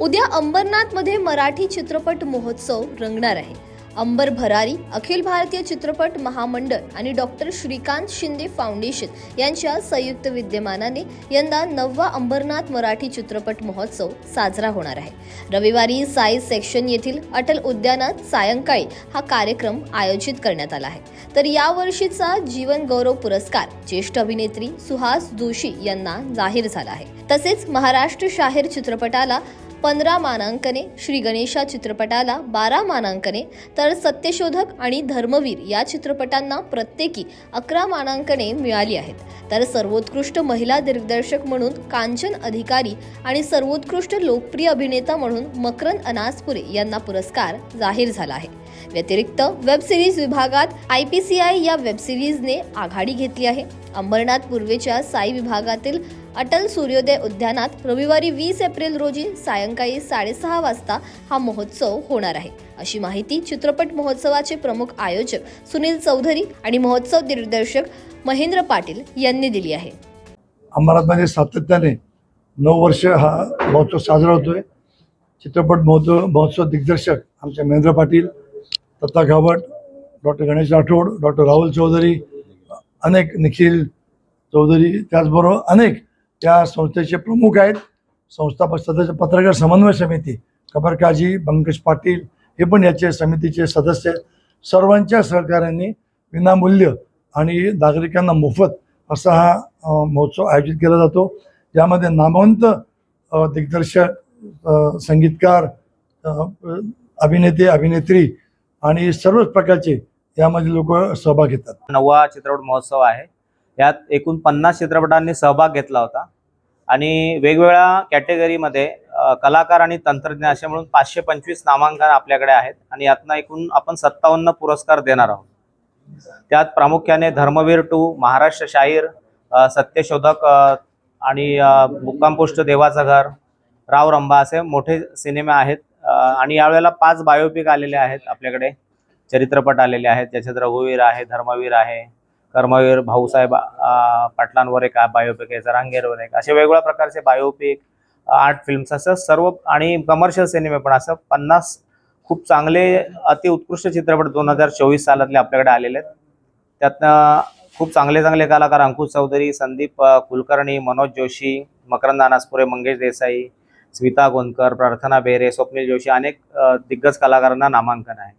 उद्या अंबरनाथमध्ये मराठी चित्रपट महोत्सव रंगणार आहे. अंबर भरारी अखिल भारतीय चित्रपट महामंडळ आणि डॉक्टर श्रीकांत शिंदे फाउंडेशन यांच्या संयुक्त विद्यमानाने यंदा नववा अंबरनाथ मराठी चित्रपट महोत्सव साजरा होणार आहे. रविवारी साई सेक्शन येथील अटल उद्यानात सायंकाळी हा कार्यक्रम आयोजित करण्यात आला आहे. तर यावर्षीचा जीवन गौरव पुरस्कार ज्येष्ठ अभिनेत्री सुहास जोशी यांना जाहीर झाला आहे. तसेच महाराष्ट्र शाहीर चित्रपटाला पंधरा मानांकने श्री गणेशा चित्रपटाला बारा मानांकने तर सत्यशोधक आणि धर्मवीर या चित्रपटांना प्रत्येकी अकरा मानांकने मिळाली आहेत. तर सर्वोत्कृष्ट महिला दिग्दर्शक म्हणून कांचन अधिकारी आणि सर्वोत्कृष्ट लोकप्रिय अभिनेता म्हणून मकरंद अनासपुरे यांना पुरस्कार जाहीर झाला आहे. व्यतिरिक्त वेब सिरीज विभागात आय पी सी आय या वेब सिरीजने आघाडी घेतली आहे. अंबरनाथ पूर्वेच्या साई विभागातील अटल सूर्योदय उद्यानात रविवारी वीस एप्रिल रोजी सायंकाळी साडेसहा वाजता हा महोत्सव होणार आहे. अशी माहिती चित्रपट महोत्सवाचे प्रमुख आयोजक सुनील चौधरी आणि महोत्सव दिग्दर्शक महेंद्र पाटील यांनी दिली आहे. अंबरनाथमध्ये सातत्याने नऊ वर्ष हा महोत्सव साजरा होतोय. चित्रपट महोत्सव महोत्सव दिग्दर्शक आमचे महेंद्र पाटील दत्ता घावट डॉक्टर गणेश राठोड डॉक्टर राहुल चौधरी अनेक निखिल चौधरी त्याचबरोबर अनेक त्या संस्थेचे प्रमुख आहेत. संस्थापक सदस्य पत्रकार समन्वय समिती कबरकाजी पंकज पाटील हे पण याचे समितीचे सदस्य सर्वांच्या सहकार्यांनी विनामूल्य आणि नागरिकांना मोफत असा हा महोत्सव आयोजित केला जातो. ज्यामध्ये नामवंत दिग्दर्शक संगीतकार अभिनेते अभिनेत्री आणि सर्वच प्रकारचे यामध्ये लोक सहभाग घेतात. नववा चित्रपट महोत्सव आहे. यात एकूण पन्नास चित्रपटांनी सहभाग घेतला होता. आणि वेगवेगळ्या कॅटेगरीमध्ये कलाकार आणि तंत्रज्ञ असे म्हणून पाचशे पंचवीस नामांकन आपल्याकडे आहेत. आणि यातनं एकूण आपण सत्तावन्न पुरस्कार देणार आहोत. त्यात प्रामुख्याने धर्मवीर टू महाराष्ट्र शाहीर सत्यशोधक आणि अ, मुक्काम देवाचं घर राव रंबा असे मोठे सिनेमे आहेत. आणि यावेळेला पाच बायोपिक आलेले आहेत आपल्याकडे. चरित्रपट आलेले आहेत. ज्याच्यात रघुवीर आहे धर्मवीर आहे कर्मवीर भाऊसाहेब पाटलांवर एक बायोपिक आहे जरांगेरवर एक. असे वेगवेगळ्या प्रकारचे बायोपिक आर्ट फिल्म्स असं सर्व आणि कमर्शियल सिनेमे पण असं पन्नास खूप चांगले अतिउत्कृष्ट चित्रपट दोन हजार चोवीस सालातले आपल्याकडे आलेले आहेत. त्यातनं खूप चांगले चांगले कलाकार अंकुश चौधरी संदीप कुलकर्णी मनोज जोशी मकरंद अनासपुरे मंगेश देसाई स्मिता गोंदकर प्रार्थना बेरे स्वप्नील जोशी अनेक दिग्गज कलाकारांना नामांकन आहे.